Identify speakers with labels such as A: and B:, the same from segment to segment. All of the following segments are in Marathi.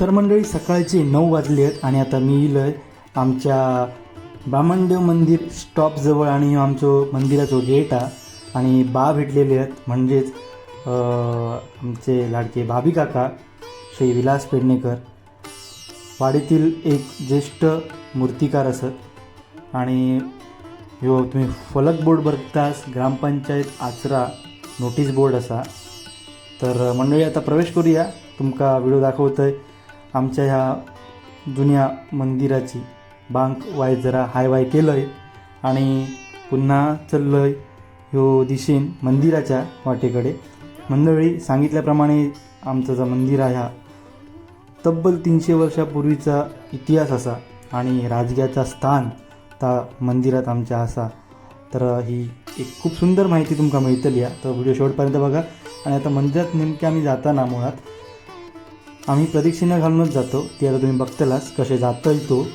A: तर मंडळी सकाळचे नऊ वाजले आहेत आणि आता मी येईल आहे आमच्या ब्राह्मणदेव मंदिर स्टॉपजवळ आणि आमचं आमचो मंदिराचो गेट हा आणि बा भेटलेले आहेत. म्हणजेच आमचे लाडके भाभी काका श्री विलास पेडणेकर. वाडीतील एक ज्येष्ठ मूर्तिकार असत. आणि ह्यो तुम्ही फलक बोर्ड बघतास ग्रामपंचायत आचरा नोटीस बोर्ड असा. तर मंडळी आता प्रवेश करूया. तुमका व्हिडिओ दाखवतोय. आमच्या ह्या जुन्या मंदिराची बांक वाय जरा हाय वाय केलं आहे आणि पुन्हा चाललो आहे ह्यो दिशेन मंदिराच्या वाटेकडे. मंडळी सांगितल्याप्रमाणे आमचं जो मंदिर आहे हा तब्बल तीनशे वर्षापूर्वीचा इतिहास असा आणि राजग्याचा स्थान त्या मंदिरात आमच्या असा. तर ही एक खूप सुंदर माहिती तुमका मिळतली आहे तर व्हिडिओ शेवटपर्यंत बघा. आणि आता मंदिरात नेमके आम्ही जाताना मुळात आम्ही प्रदक्षिणा घालूनच जातो. ती आता तुम्ही बघतलाच कसे जाता तो.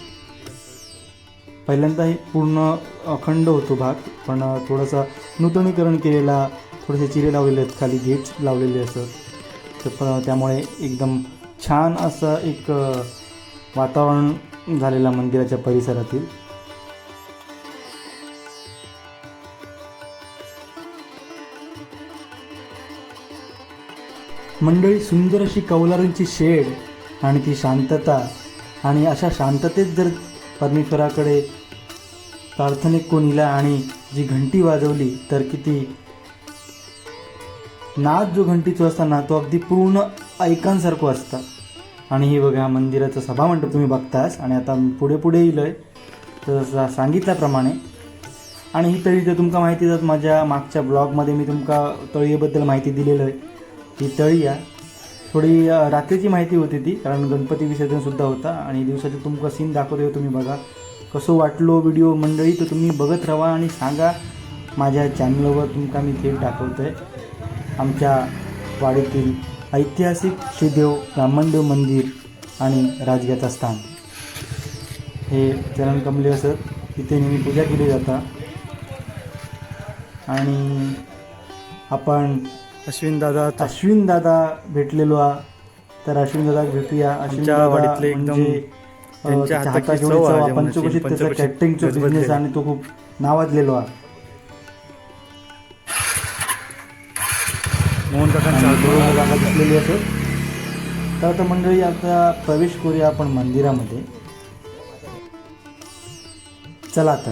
A: पहिल्यांदा हे पूर्ण अखंड होतो भाग पण थोडासा नूतनीकरण केलेला थोडेसे चिरे लावलेले आहेत खाली गेट्स लावलेले असत तर त्यामुळे एकदम छान असं एक वातावरण झालेला मंदिराच्या परिसरातील. मंडळी सुंदर अशी कौलारूंची शेड आणि ती शांतता. आणि अशा शांततेत जर परमेश्वराकडे प्रार्थनेत कोणीला आणि जी घंटी वाजवली तर किती नाद जो घंटीचो असता ना तो अगदी पूर्ण ऐकांसारखं असता. आणि हे बघा मंदिराचं सभामंडप तुम्ही बघतास. आणि आता पुढे पुढे येईल तर सांगितल्याप्रमाणे. आणि ही तळी तर तुमका माहितीच माझ्या मागच्या ब्लॉगमध्ये मी तुमका तळीबद्दल माहिती दिलेलं आहे ही तळी आहे. थोडी रात्रीची माहिती होती ती कारण गणपती विसर्जन सुद्धा होता आणि दिवसाचे तुमका सीन दाखवतोय तुम्ही बघा. कसं वाटलो व्हिडिओ मंडळी तर तुम्ही बघत राहा आणि सांगा. माझ्या चॅनलवर तुमका मी थेट दाखवतोय. आमच्या वाडीतील ऐतिहासिक श्रीदेव ब्राह्मणदेव मंदिर आणि राजग्याचा स्थान. हे चरण कमले असत तिथे नेहमी पूजा केली जाता. आणि आपण
B: अश्विन दादा
A: अश्विन दादा भेटलेलो तर अश्विन दादा भेटूया. अश्विन दादा म्हणजे,
B: आहे.
A: पंचक्रोशीत त्याचा कॅटरिंगचा. बिझनेस आणि तो खूप नावाजलेलो हा
B: मोहन
A: दिसलेली असत तर आता मंडळी आता प्रवेश करूया आपण मंदिरामध्ये. चला तर.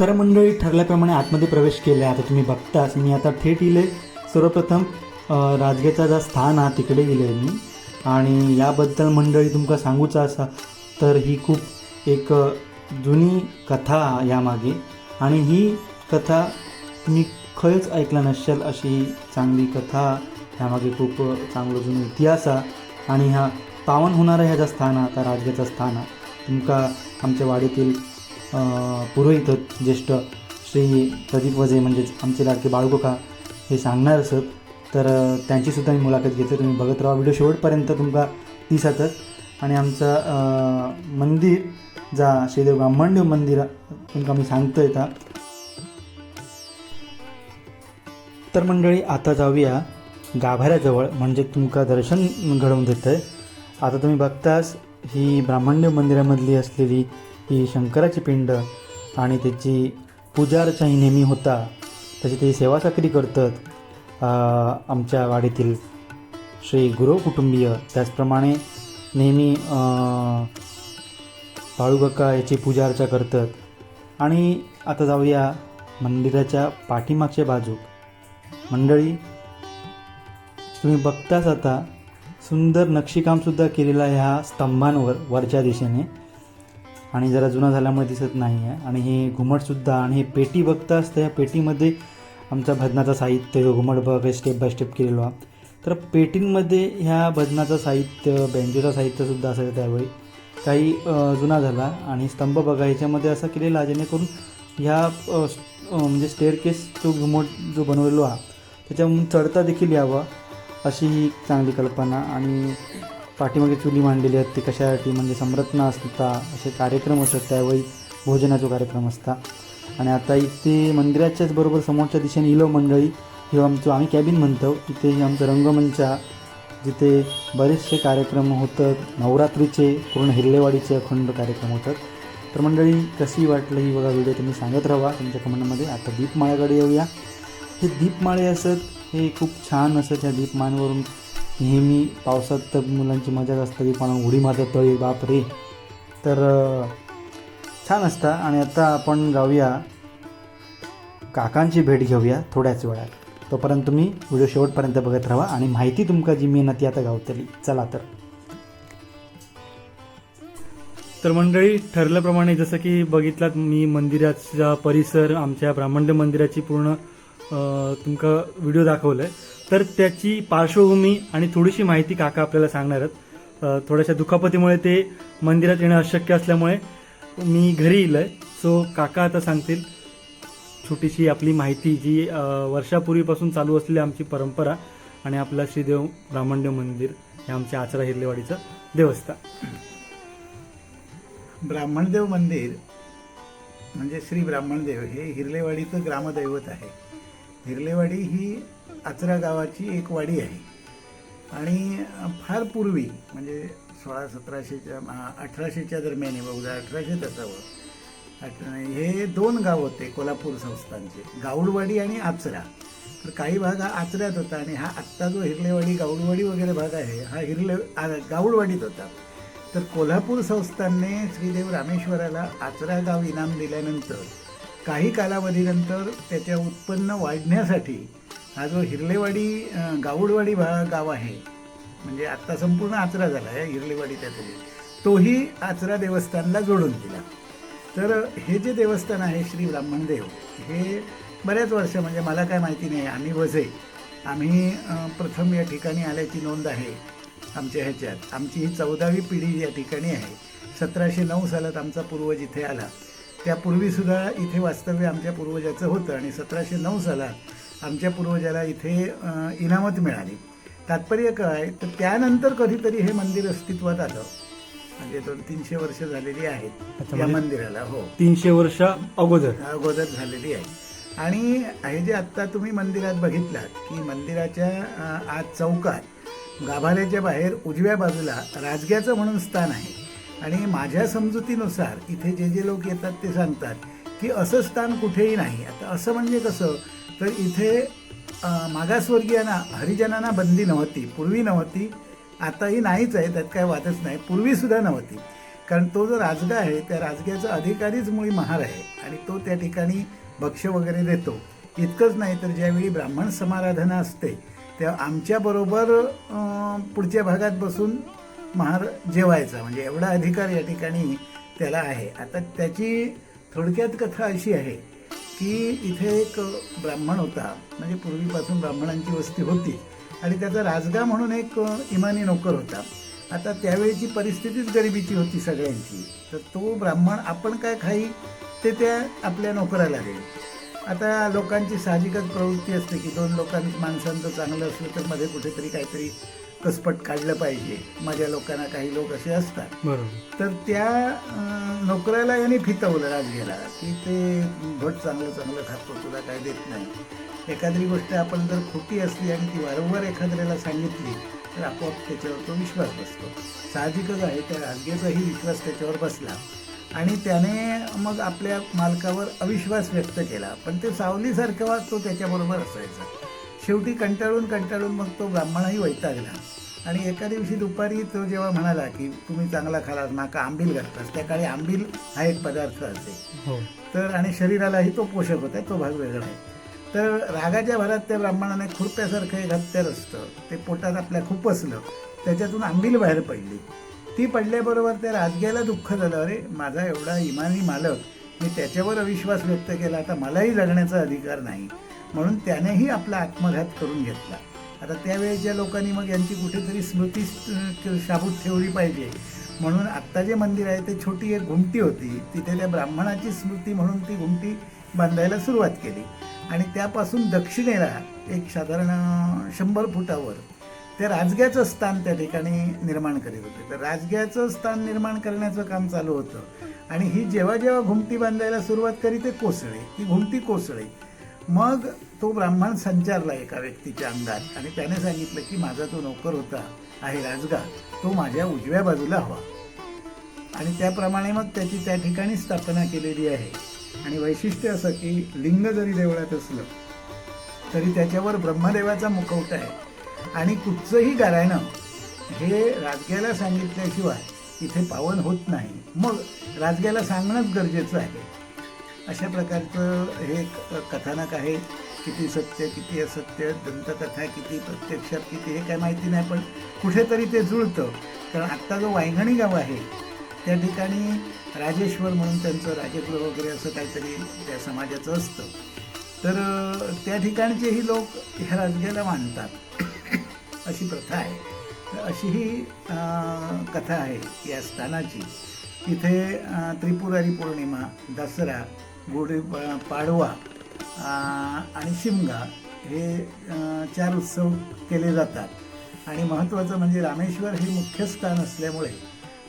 A: तर मंडळी ठरल्याप्रमाणे आतमध्ये प्रवेश केला आता तुम्ही बघताच मी आता थेट इले. सर्वप्रथम राजगेचा जा स्थान हा तिकडे गेले मी. आणि याबद्दल मंडळी तुमका सांगूचा असा तर ही खूप एक जुनी कथा यामागे. आणि ही कथा तुम्ही खंयच ऐकला नसेल अशी चांगली कथा ह्यामागे खूप चांगलो चांगलं इतिहास आणि हा पावन होणारा ह्याचा स्थान हा आता राजगेचा स्थान आहे तुमका आमच्या वाडीतील पुरोहित ज्येष्ठ श्री प्रदीप वजे म्हणजेच आमचे लाडके बाळगोका हे सांगणार असत. तर त्यांचीसुद्धा मी मुलाखत घेते तुम्ही बघत राहा व्हिडिओ शेवटपर्यंत तुमका दिसतच. आणि आमचं मंदिर जा श्रीदेव ब्राह्मणदेव मंदिर तुमका मी सांगतो येता तर मंडळी आता जाऊया गाभाऱ्याजवळ म्हणजे तुमका दर्शन घडवून देतं आहे आता तुम्ही बघतास ही ब्राह्मणदेव मंदिरामधली असलेली ही शंकराची पिंड आणि त्याची पूजा ही नेहमी होता. तशी ते सेवा साकरी करतात आमच्या वाडीतील श्री गुरव कुटुंबीय. त्याचप्रमाणे नेहमी अं, बाळूकाका याची पूजा अर्चा करतात. आणि आता जाऊया मंदिराच्या पाठीमागच्या बाजू. मंडळी तुम्ही बघताच आता सुंदर नक्षीकामसुद्धा केलेलं आहे ह्या स्तंभांवर वरच्या दिशेने. आणि जरा जुना झाल्यामुळे दिसत नाही आहे आणि हे घुमटसुद्धा आणि हे पेटी बघताच त्या पेटीमध्ये आमचा भजनाचा साहित्य घुमट बघ स्टेप बाय स्टेप केलेलो. आहे तर पेटींमध्ये ह्या भजनाचं साहित्य बँजोचं साहित्यसुद्धा असायचं त्यावेळी. काही जुना झाला आणि स्तंभ बघा ह्याच्यामध्ये असा केलेला जेणेकरून ह्या म्हणजे स्टेअरकेस जो घुमट जो बनवलेलो हा त्याच्यामधून चढता देखील यावं अशी ही चांगली कल्पना. आणि पाठीमागे चुली मांडलेली आहेत ती कशासाठी? म्हणजे समरत्न असता असे कार्यक्रम असतात त्यावेळी भोजनाचा कार्यक्रम असता. आणि आता इथे मंदिराच्याच बरोबर समोरच्या दिशेने इलो मंडळी हे आमचं आम्ही कॅबिन म्हणतो. इथे आमचं रंगमंच जिथे बरेचसे कार्यक्रम होतात. नवरात्रीचे पूर्ण हिरलेवाडीचे अखंड कार्यक्रम होतात. तर मंडळी कशी वाटलं ही बघा व्हिडिओ तुम्ही सांगत राहा. तुमच्या कमेंटमध्ये आता दीपमाळ्याकडे येऊया. हे दीपमाळे असत हे खूप छान असत ह्या दीपमाळ्यावरून नेहमी पावसात तर मुलांची मजाच असते दीपमाळा उडी मारतात तळी बाप रे तर छान असतं. आणि आता आपण जाऊया. काकांची भेट घेऊया थोड्याच वेळात. तोपर्यंत तुम्ही व्हिडिओ शेवटपर्यंत बघत राहा आणि माहिती तुमका जी मी ती आता गावतली. चला तर. तर मंडळी ठरल्याप्रमाणे जसं की बघितलात मी मंदिराचा परिसर आमच्या ब्राह्मण मंदिराची पूर्ण तुमका व्हिडिओ दाखवलाय. तर त्याची पार्श्वभूमी आणि थोडीशी माहिती काका आपल्याला सांगणार आहेत. थोड्याशा दुखापतीमुळे ते मंदिरात येणं अशक्य असल्यामुळे मी घरी येईल सो काका आता सांगतील छोटीशी आपली माहिती जी वर्षापूर्वीपासून चालू असलेली आमची परंपरा आणि आपलं श्रीदेव ब्राह्मणदेव मंदिर हे आमच्या आचरा हिरलेवाडीचं देवस्थान.
B: ब्राह्मणदेव मंदिर म्हणजे श्री ब्राह्मणदेव हे हिरलेवाडीचं ग्रामदैवत आहे. हिरलेवाडी ही आचरा गावाची एक वाडी आहे. आणि फार पूर्वी म्हणजे सोळा सतराशेच्या अठराशेच्या दरम्यान आहे बहुधा अठराशे असावं अठ- हे दोन गाव होते कोल्हापूर संस्थानचे गाऊडवाडी आणि आचरा. तर काही भाग हा आचऱ्यात होता आणि हा आत्ता जो हिरलेवाडी गाऊडवाडी वगैरे भाग आहे हा हिरले आ- गाऊडवाडीत होता. तर कोल्हापूर संस्थानने श्रीदेव रामेश्वराला आचरा गाव इनाम दिल्यानंतर काही कालावधीनंतर त्याच्या उत्पन्न वाढण्यासाठी हा जो हिरलेवाडी अं, गाऊडवाडी भा गाव आहे म्हणजे आत्ता संपूर्ण आचरा झाला आहे हिरलेवाडी त्यातली तोही आचरा देवस्थानला जोडून दिला. तर हे जे देवस्थान आहे श्री ब्राह्मणदेव हे बऱ्याच वर्ष म्हणजे मला काय माहिती नाही आम्ही वझे आम्ही प्रथम या ठिकाणी आल्याची नोंद आहे आमच्या ह्याच्यात. आमची ही चौदावी पिढी या ठिकाणी आहे. सतराशे नऊ सालात आमचा पूर्वज इथे आला. त्यापूर्वीसुद्धा इथे वास्तव्य आमच्या पूर्वजाचं होतं आणि सतराशे नऊ सालात आमच्या पूर्वजाला इथे इनामत मिळाली. तात्पर्य काय तर त्यानंतर कधीतरी हे मंदिर अस्तित्वात आलं. म्हणजे दोन तीनशे वर्ष झालेली आहेत या
A: म्हणजे-
B: मंदिराला हो.
A: तीनशे वर्ष अगोदर.
B: अगोदर झालेली आहे. आणि हे जे आत्ता तुम्ही मंदिरात बघितलात की मंदिराच्या आज चौकात गाभाऱ्याच्या बाहेर उजव्या बाजूला राजग्याचं म्हणून स्थान आहे. आणि माझ्या समजुतीनुसार इथे जे जे लोक येतात ते सांगतात की असं स्थान कुठेही नाही. आता असं म्हणजे कसं? तर इथे मागासवर्गीयांना हरिजनांना बंदी नव्हती. पूर्वी नव्हती. आताही नाहीच आहे त्यात काय वादच नाही. पूर्वीसुद्धा नव्हती. कारण तो जो राजगा आहे त्या राजग्याचा अधिकारीच मुळी महार आहे. आणि तो त्या ठिकाणी भक्ष वगैरे देतो. इतकंच नाही तर ज्यावेळी ब्राह्मण समाराधना असते तेव्हा आमच्याबरोबर पुढच्या भागात बसून महार जेवायचा. म्हणजे एवढा अधिकार या ठिकाणी त्याला आहे. आता त्याची थोडक्यात कथा अशी आहे. की इथे एक ब्राह्मण होता. म्हणजे पूर्वीपासून ब्राह्मणांची वस्ती होती. आणि त्याचा राजगा म्हणून एक इमानी नोकर होता. आता त्यावेळीची परिस्थितीच गरिबीची होती सगळ्यांची. तर तो ब्राह्मण आपण काय खाई ते त्या आपल्या नोकराला देईल आता लोकांची साहजिकच प्रवृत्ती असते की दोन लोकांनी माणसांचं चांगलं असलं तर मध्ये कुठेतरी काहीतरी कसपट काढलं पाहिजे. माझ्या लोकांना काही लोक असे असतात.
A: बरोबर.
B: तर त्या अं, नोकराला याने फितवलं राजगेला की ते भट चांगलं चांगलं खातो तुला काय देत नाही. एखादी गोष्ट आपण जर खोटी असली आणि ती वारंवार एखाद्याला सांगितली तर आपोआप त्याच्यावर तो विश्वास बसतो. साहजिकच आहे त्या राजगेचाही विश्वास त्याच्यावर बसला. आणि त्याने मग आपल्या मालकावर अविश्वास व्यक्त केला. पण ते सावलीसारखं वाद तो त्याच्याबरोबर असायचा. शेवटी कंटाळून कंटाळून मग तो ब्राह्मणही वैतागला आणि एका दिवशी दुपारी तो जेव्हा म्हणाला की तुम्ही चांगला खालास नाका आंबील घालतास त्या काळी आंबील हा एक पदार्थ असे.
A: हो.
B: तर आणि शरीरालाही तो पोषक होता तो भाग वेगळा आहे. तर रागाच्या भरात त्या ब्राह्मणाने खुरप्यासारखं एक हत्यार असतं. ते पोटात आपल्या खुपसलं त्याच्यातून आंबील बाहेर पडली. ती पडल्याबरोबर त्या राजग्याला दुःख झालं. अरे माझा एवढा इमानी मालक. मी त्याच्यावर अविश्वास व्यक्त केला. आता मलाही जगण्याचा अधिकार नाही. म्हणून त्यानेही आपला आत्मघात करून घेतला. आता त्यावेळेच्या लोकांनी मग यांची कुठेतरी स्मृती शाबूत ठेवली पाहिजे. म्हणून आत्ता जे मंदिर आहे ते छोटी एक घुमटी होती. तिथे त्या ब्राह्मणाची स्मृती म्हणून ती घुमटी बांधायला सुरुवात केली. आणि त्यापासून दक्षिणेला एक साधारण शंभर फुटावर ते राजग्याचं स्थान त्या ठिकाणी निर्माण करीत होते. तर राजग्याचं स्थान निर्माण करण्याचं काम चालू होतं. आणि ही जेव्हा जेव्हा घुमटी बांधायला सुरुवात करी ते कोसळे. ती घुमटी कोसळे. मग तो ब्राह्मण संचारला एका व्यक्तीच्या अंगात आणि त्याने सांगितलं की माझा जो नोकर होता आहे राजगा तो माझ्या उजव्या बाजूला हवा. आणि त्याप्रमाणे मग त्याची त्या ठिकाणी स्थापना केलेली आहे. आणि वैशिष्ट्य असं की लिंग जरी देवळात असलं तरी त्याच्यावर ब्रह्मदेवाचा मुखवटा आहे. आणि कुठचंही गारायणं हे राजग्याला सांगितल्याशिवाय इथे पावन होत नाही. मग राजग्याला सांगणंच गरजेचं आहे. अशा प्रकारचं हे कथानक आहे. किती सत्य किती असत्य दंतकथा किती प्रत्यक्षात किती हे काय माहिती नाही पण कुठेतरी ते जुळतं. कारण आत्ता जो वायंगणी गाव आहे त्या ठिकाणी राजेश्वर म्हणून त्यांचं राजगृह वगैरे असं काहीतरी त्या समाजाचं असतं. तर त्या ठिकाणचेही लोक ह्या राजग्याला मानतात. अशी प्रथा आहे. तर अशी ही कथा आहे या स्थानाची. इथे त्रिपुरारी पौर्णिमा दसरा गुढी पाडवा आणि शिमगा हे चार उत्सव केले जातात. आणि महत्त्वाचं म्हणजे रामेश्वर हे मुख्य स्थान असल्यामुळे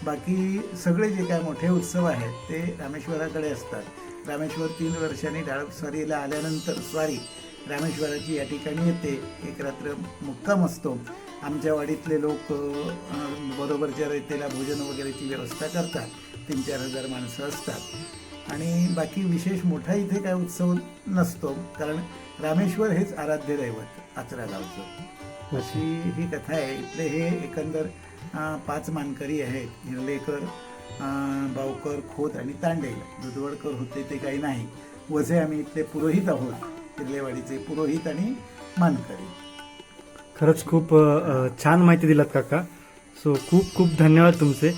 B: बाकी सगळे जे काय मोठे उत्सव आहेत ते रामेश्वराकडे असतात. रामेश्वर तीन वर्षांनी डाळप स्वारीला आल्यानंतर स्वारी रामेश्वराची या ठिकाणी येते. एक रात्र मुक्काम असतो. आमच्या वाडीतले लोक बरोबरच्या रेतेला भोजन वगैरेची व्यवस्था करतात. तीन चार हजार माणसं असतात. आणि बाकी विशेष मोठा इथे काय उत्सव नसतो कारण रामेश्वर हेच आराध्य दैवत आचरा गावचं. अशी ही कथा आहे. इथले हे एकंदर पाच मानकरी आहेत. हिरलेकर बावकर खोत आणि तांडे दुधवडकर होते ते काही नाही. वझे आम्ही इथले पुरोहित आहोत. हिरलेवाडीचे पुरोहित आणि मानकरी.
A: खरंच खूप छान माहिती दिलात काका. सो खूप खूप धन्यवाद तुमचे.